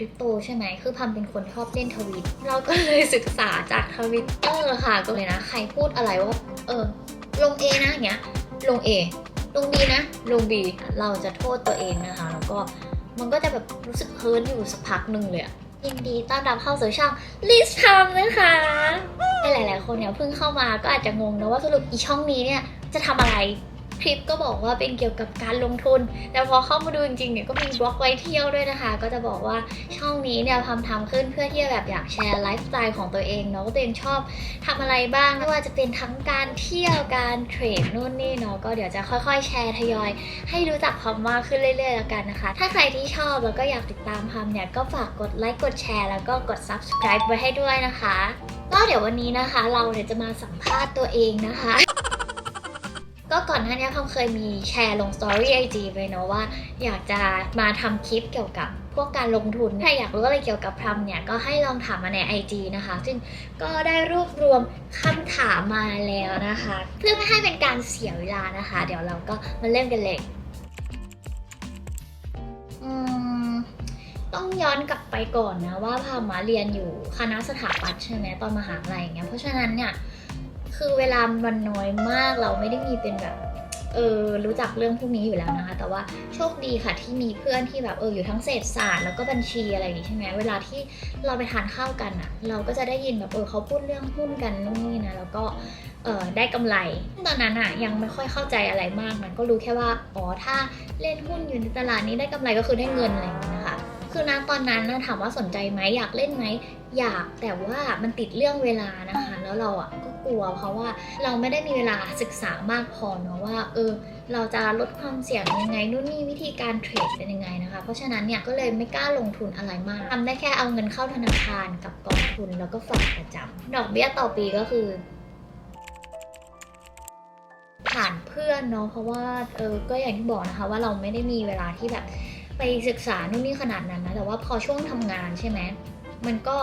ริปโตใช่ไหม คือพัมเป็นคนชอบเล่นทวิต เราก็เลยศึกษาจากทวิตเตอร์ค่ะ ก็เลยนะ ใครพูดอะไรว่า เออ ลง A นะอย่างเงี้ย ลง A ลง B นะ ลง B เราจะโทษตัวเองนะคะ แล้วก็มันก็จะแบบรู้สึกเฮิร์ตอยู่สักพักหนึ่งเลยยินดีต้อนรับเข้าสู่ช่อง Liz Time นะคะหลายๆคนเนี่ยเพิ่งเข้ามาก็อาจจะงงนะว่าสรุปอีช่องนี้เนี่ยจะทำอะไร คลิปก็บอกว่าเป็นเกี่ยวกับการลงทุน แต่พอเข้ามาดูจริงๆเนี่ยก็มีบล็อกไว้เที่ยวด้วยนะคะ ก็จะบอกว่าช่องนี้เนี่ยทำทำขึ้นเพื่อที่จะแบบอยากแชร์ไลฟ์สไตล์ของตัวเองเนาะว่าตัวเองชอบทำอะไรบ้างไม่ว่าจะเป็นทั้งการเที่ยวการเทรดนู่นนี่เนาะก็เดี๋ยวจะค่อยๆ แชร์ทยอย ให้รู้จักพามมากขึ้นเรื่อยๆแล้วกันนะคะ ถ้าใครที่ชอบแล้วก็อยากติดตามพามเนี่ยก็ฝากกดไลค์กดแชร์แล้วก็กด subscribe ไว้ให้ด้วยนะคะก็เดี๋ยววันนี้นะคะ เราเนี่ยจะมาสัมภาษณ์ตัวเองนะคะ ก็ก่อนหน้านี้พามเคยมีแชร์ลง Story IG ไปเนาะว่า อยากจะมาทำคลิปเกี่ยวกับพวกการลงทุนถ้าอยากรู้อะไรเกี่ยวกับพรมเนี่ยก็ให้ลองถามมาใน IG นะคะ ซึ่งก็ได้รวบรวมคำถามมาแล้วนะคะ เพื่อไม่ให้เป็นการเสียเวลานะคะ เดี๋ยวเราก็มาเริ่มกันเลยต้องย้อนกลับไปก่อนนะว่าพามาเรียนอยู่คณะสถาปัตย์ใช่ไหมตอนมหาลัยอย่างเงี้ยเพราะฉะนั้นเนี่ย คือเวลามันน้อยมากเราไม่ได้มีเป็นแบบเออรู้จักเรื่องพวกนี้อยู่แล้วนะคะ แต่ว่าโชคดีค่ะที่มีเพื่อนที่แบบเอออยู่ทั้งเศรษฐศาสตร์แล้วก็บัญชีอะไรอย่างงี้ใช่ไหมเวลาที่เราไปทานข้าวกันอะเราก็จะได้ยินแบบเออเขาพูดเรื่องหุ้นกันนู่นนี่นะแล้วก็เออได้กำไรตอนนั้นอะยังไม่ค่อยเข้าใจอะไรมากมันก็รู้แค่ว่าอ๋อถ้าเล่นหุ้นอยู่ในตลาดนี้ได้กำไรก็คือได้เงินอะไรอย่างนี้นะ คือณตอนนั้นนะถามว่าสนใจไหมอยากเล่นไหมอยากแต่ว่ามันติดเรื่องเวลานะคะ แล้วเราอะก็กลัว เพราะว่าเราไม่ได้มีเวลาศึกษามากพอเนาะว่าเออเราจะลดความเสี่ยงยังไงนู่นนี่วิธีการเทรดเป็นยังไงนะคะ เพราะฉะนั้นเนี่ยก็เลยไม่กล้าลงทุนอะไรมากทำได้แค่เอาเงินเข้าธนาคารกับกองทุนแล้วก็ฝากประจำดอกเบี้ยต่อปีก็คือผ่านเพื่อนเนาะเพราะว่าเออก็อย่างที่บอกนะคะว่าเราไม่ได้มีเวลาที่แบบ ไปศึกษานู่นนี่ขนาดนั้นนะแต่ว่าพอช่วงทำงานใช่ไหมมันก็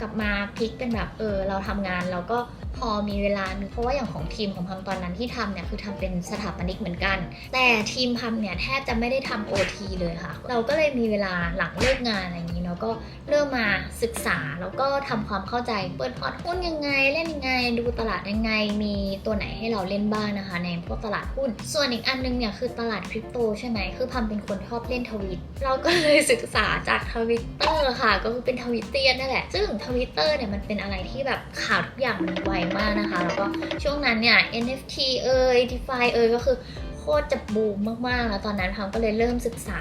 กลับมาพลิกเป็นแบบเออเราทำงานเราก็ พอมีเวลามีเพราะว่าอย่างของทีมของพัมตอนนั้นที่ทำเนี่ยคือทำเป็นสถาปนิกเหมือนกัน แต่ทีมพัมเนี่ยแทบจะไม่ได้ทำโอทีเลยค่ะ เราก็เลยมีเวลาหลังเลิกงานอะไรอย่างนี้เนาะก็เริ่มมาศึกษาแล้วก็ทำความเข้าใจเปิดพอร์ตหุ้นยังไงเล่นยังไง ดูตลาดยังไง มีตัวไหนให้เราเล่นบ้างนะคะ ในพวกตลาดหุ้น ส่วนอีกอันนึงเนี่ยคือตลาดคริปโตใช่ไหมคือพัมเป็นคนชอบเล่นทวิต เราก็เลยศึกษาจากทวิตเตอร์ค่ะ ก็คือเป็นทวิตเตียนนั่นแหละซึ่งทวิตเตอร์เนี่ยมันเป็นอะไรที่แบบข่าวทุกอย่างมันไวมากนะคะ แล้วก็ช่วงนั้นเนี่ย NFT เอ่ย DeFi เอ่ยก็คือโคตรจะบูมมากๆ แล้วตอนนั้นพัมก็เลยเริ่มศึกษา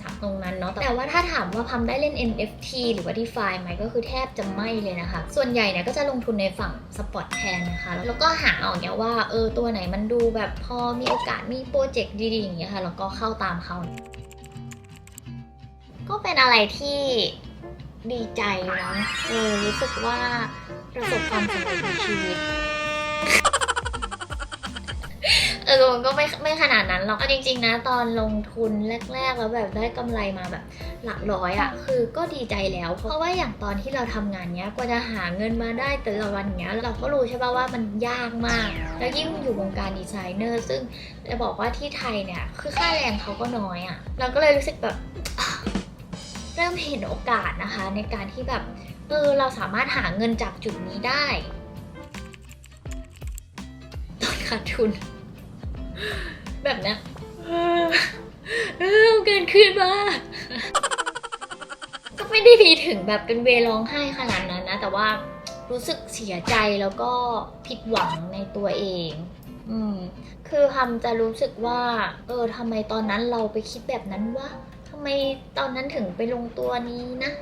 จากตรงนั้นเนาะ แต่ว่าถ้าถามว่าพัมได้เล่น NFT หรือว่า DeFi ไหมก็คือแทบจะไม่เลยนะคะ ส่วนใหญ่เนี่ยก็จะลงทุนในฝั่งสปอร์ตแทนนะคะ แล้วก็หาเอาเนี่ยว่าเออตัวไหนมันดูแบบพอมีโอกาสมีโปรเจกต์ดีๆอย่างเงี้ยค่ะ แล้วก็เข้าตามเขา ก็เป็นอะไรที่ดีใจนะเออรู้สึกว่า ประสบความสำเร็จในชีวิต เออมันก็ไม่ไม่ขนาดนั้นหรอกเอาจริง ๆ นะ ตอนลงทุนแรก ๆ แล้วแบบได้กำไรมาแบบ หลักร้อยอะ่ะคือก็ดีใจแล้ว เพราะว่าอย่างตอนที่เราทำงานเนี้ยกว่าจะหาเงินมาได้แต่ละวันเนี้ย เราก็รู้ใช่ป่ะว่ามันยากมาก แล้วยิ่งอยู่วงการดีไซเนอร์ ซึ่งจะบอกว่าที่ไทยเนี่ยคือค่าแรงเขาก็น้อยอะ่ะเราก็เลยรู้สึกแบบเริ่มเห็นโอกาสนะคะในการที่แบบ เออเราสามารถหาเงินจากจุดนี้ได้ตอนขาดทุน แบบเนี้ยเออเกินคืนมาก็ไม่ได้ดีถึงแบบเป็นเวร้องไห้ขนาดนั้นนะ แต่ว่ารู้สึกเสียใจแล้วก็ผิดหวังในตัวเอง อืม คือทำจะรู้สึกว่า เออทำไมตอนนั้นเราไปคิดแบบนั้นวะทำไมตอนนั้นถึงไปลงตัวนี้นะ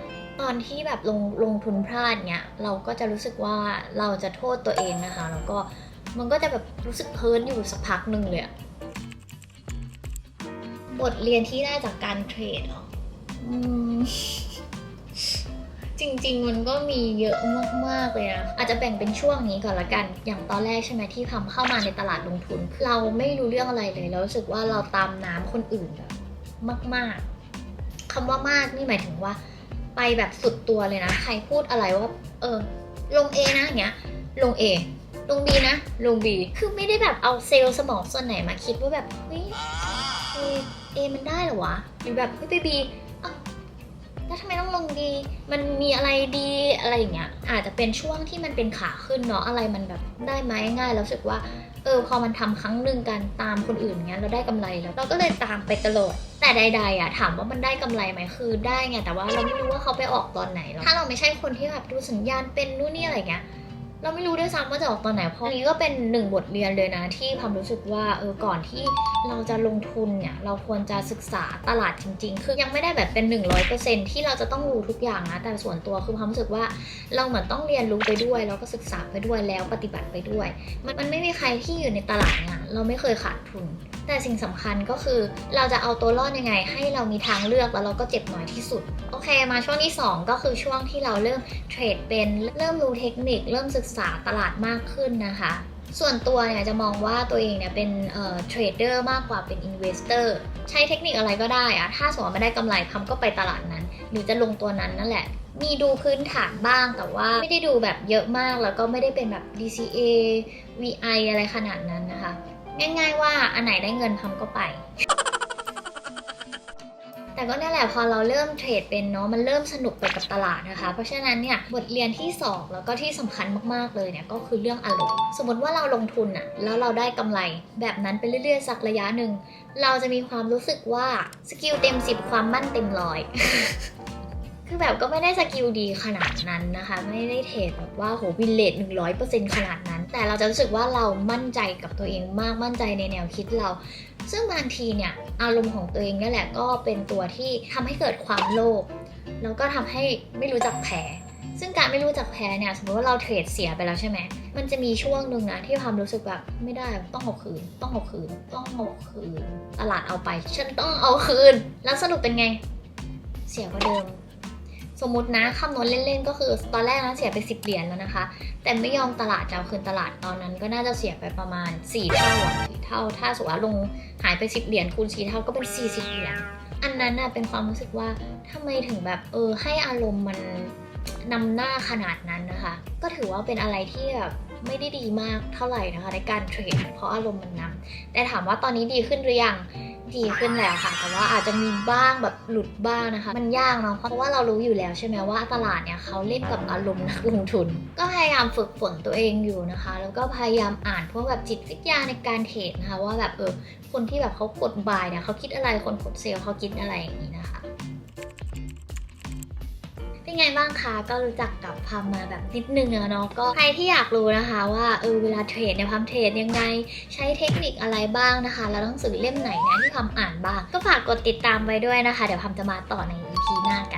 ตอนที่แบบลงลงทุนพลาดเนี่ยเราก็จะรู้สึกว่าเราจะโทษตัวเองนะคะ แล้วก็มันก็จะแบบรู้สึกเฮิร์ตอยู่สักพักหนึ่งเลยอะบทเรียนที่ได้จากการเทรดหรออืมจริง ๆ มันก็มีเยอะมาก ๆ เลยนะ อาจจะแบ่งเป็นช่วงนี้ก่อนละกัน อย่างตอนแรกใช่ไหมที่ทำเข้ามาในตลาดลงทุน เราไม่รู้เรื่องอะไรเลย แล้วรู้สึกว่าเราตามน้ำคนอื่นแบบมาก ๆคำว่ามากนี่หมายถึงว่า ไปแบบสุดตัวเลยนะ ใครพูดอะไรว่า เออ ลง A นะอย่างเงี้ย ลง A ลง B นะ ลง B คือไม่ได้แบบเอาเซลล์สมองส่วนไหนมาคิดว่าแบบเฮ้ย A A มันได้เหรอวะหรือแบบเฮ้ยไป B อ้าวแล้ว ทำไมต้องลงดี มันมีอะไรดีอะไรอย่างเงี้ย อาจจะเป็นช่วงที่มันเป็นขาขึ้นเนาะ อะไรมันแบบได้ไหมง่ายแล้วรู้สึกว่า เออ พอมันทำครั้งหนึ่งกันตามคนอื่นเงี้ยเราได้กำไรแล้ว เราก็เลยตามไปตลอด แต่ใดๆอะถามว่ามันได้กำไรไหมคือได้ไง แต่ว่าเราไม่รู้ว่าเขาไปออกตอนไหนหรอกถ้าเราไม่ใช่คนที่แบบดูสัญญาณเป็นนู่นนี่อะไรเงี้ย เราไม่รู้ด้วยซ้ำว่าจะออกตอนไหน เพราะนนี้ก็เป็นหนึ่งบทเรียนเลยนะ ที่ความรู้สึกว่าเออก่อนที่เราจะลงทุนเนี่ย เราควรจะศึกษาตลาดจริง ๆ คือยังไม่ได้แบบเป็น 100%ที่เราจะต้องรู้ทุกอย่างนะ แต่ส่วนตัวคือความรู้สึกว่าเราเหมือนต้องเรียนรู้ไปด้วย แล้วก็ศึกษาไปด้วยแล้วปฏิบัติไปด้วย มันมันไม่มีใครที่อยู่ในตลาดเนี่ยเราไม่เคยขาดทุน แต่สิ่งสำคัญก็คือเราจะเอาตัวรอดยังไง ให้เรามีทางเลือกแล้วเราก็เจ็บน้อยที่สุด โอเค มาช่วงที่ 2 ก็คือช่วงที่เราเริ่มเทรดเป็นเริ่มรู้เทคนิค เริ่มศึกษาตลาดมากขึ้นนะคะส่วนตัวเนี่ยจะมองว่าตัวเองเนี่ยเป็นเทรดเดอร์มากกว่าเป็นอินเวสเตอร์ใช้เทคนิคอะไรก็ได้อะถ้าสมมติว่าไม่ได้กำไรคำก็ไปตลาดนั้น หรือจะลงตัวนั้นนั่นแหละ มีดูพื้นฐานบ้างแต่ว่าไม่ได้ดูแบบเยอะมากแล้วก็ไม่ได้เป็นแบบ DCA VI อะไรขนาดนั้นนะคะ ง่าย ๆ ว่าอันไหนได้เงินคำก็ไป แต่ก็นั่นแหละพอเราเริ่มเทรดเป็นเนาะมันเริ่มสนุกไปกับตลาดนะคะ เพราะฉะนั้นเนี่ยบทเรียนที่สองแล้วก็ที่สำคัญมากๆเลยเนี่ยก็คือเรื่องอารมณ์สมมติว่าเราลงทุนอะแล้วเราได้กำไรแบบนั้นไปเรื่อยๆสักระยะหนึ่งเราจะมีความรู้สึกว่าสกิลเต็มสิบความมั่นเต็มร้อยคือแบบก็ไม่ได้สกิลดีขนาดนั้นนะคะ ไม่ได้เทรดแบบว่าโหวินเลทหนึ่งร้อยเปอร์เซ็นต์ขนาดนั้น แต่เราจะรู้สึกว่าเรามั่นใจกับตัวเองมากมั่นใจในแนวคิดเรา ซึ่งบางทีเนี่ยอารมณ์ของตัวเองนี่แหละก็เป็นตัวที่ทำให้เกิดความโลภแล้วก็ทำให้ไม่รู้จักแพ้ซึ่งการไม่รู้จักแพ้เนี่ยสมมติว่าเราเทรดเสียไปแล้วใช่ไหมมันจะมีช่วงหนึ่งนะที่ความรู้สึกแบบไม่ได้ต้องเอาคืน ต้องเอาคืน ต้องเอาคืน ตลาดเอาไป ฉันต้องเอาคืน แล้วสรุปเป็นไง เสียกว่าเดิม สมมตินะคำนวณเล่นๆ ก็คือตอนแรกนะเสียไป10เหรียญแล้วนะคะ แต่ไม่ยอมตลาดจะเอาคืนตลาดตอนนั้นก็น่าจะเสียไปประมาณ 4 เท่าอะ4เท่า ถ้าสมมติว่าลงหายไป 10เหรียญคูณ4เท่าก็เป็น 40เหรียญอันนั้นน่ะเป็นความรู้สึกว่าทำไมถึงแบบเออให้อารมณ์มันนำหน้าขนาดนั้นนะคะ ก็ถือว่าเป็นอะไรที่แบบไม่ได้ดีมากเท่าไหร่นะคะในการเทรดเพราะอารมณ์มันนำแต่ถามว่าตอนนี้ดีขึ้นหรือยัง ดีขึ้นแล้วค่ะ แต่ว่าอาจจะมีบ้างแบบหลุดบ้างนะคะ มันยากเนาะ เพราะว่าเรารู้อยู่แล้วใช่ไหมว่าตลาดเนี่ยเขาเล่นกับอารมณ์นักลงทุน ก็พยายามฝึกฝนตัวเองอยู่นะคะ แล้วก็พยายามอ่านพวกแบบจิตวิทยาในการเทรดนะคะ ว่าแบบเออคนที่แบบเขากดบายเนี่ยเขาคิดอะไรคนกดเซลล์เขาคิดอะไรอย่างนี้นะคะ เป็นไงบ้างคะก็รู้จักกับพามมาแบบนิดนึงอะเนาะก็ใครที่อยากรู้นะคะว่าเออเวลาเทรดเนี่ยพามเทรดยังไงใช้เทคนิคอะไรบ้างนะคะ แล้วหนังสือเล่มไหนเนี่ยที่พามอ่านบ้าง ก็ฝากกดติดตามไว้ด้วยนะคะ เดี๋ยวพามจะมาต่อใน EP หน้ากัน